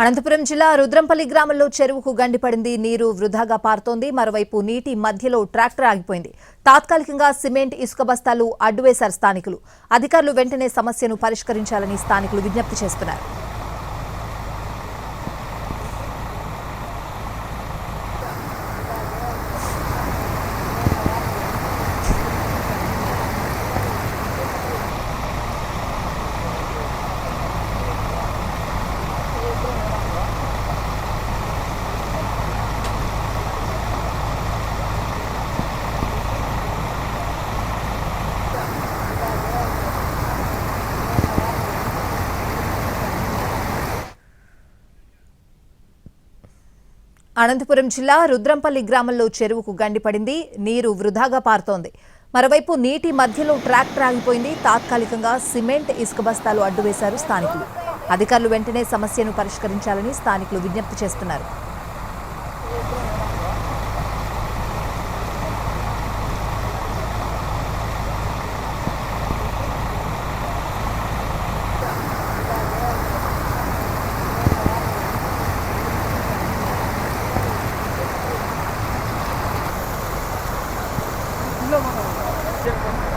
అనంతపురం జిల్లా రుద్రంపల్లి గ్రామంలో చెరువుకు గండిపడింది నీరు వృధాగా పారుతోంది. మరోవైపు నీటి మధ్యలో ట్రాక్టర్ ఆగిపోయింది. తాత్కాలికంగా సిమెంట్ ఇసుక బస్తాలు అడ్డువేశారు స్థానికులు. అధికారులు వెంటనే సమస్యను పరిష్కరించాలని స్థానికులు విజ్ఞప్తి చేస్తున్నారు. అనంతపురం జిల్లా రుద్రంపల్లి గ్రామంలో చెరువుకు గండిపడింది నీరు వృధాగా పారుతోంది. మరోవైపు నీటి మధ్యలో ట్రాక్టర్ ఆగిపోయింది. తాత్కాలికంగా సిమెంట్ ఇసుక బస్తాలు అడ్డువేశారు స్థానికులు. అధికారులు వెంటనే సమస్యను పరిష్కరించాలని స్థానికులు విజ్ఞప్తి చేస్తున్నారు. No, no, no, no.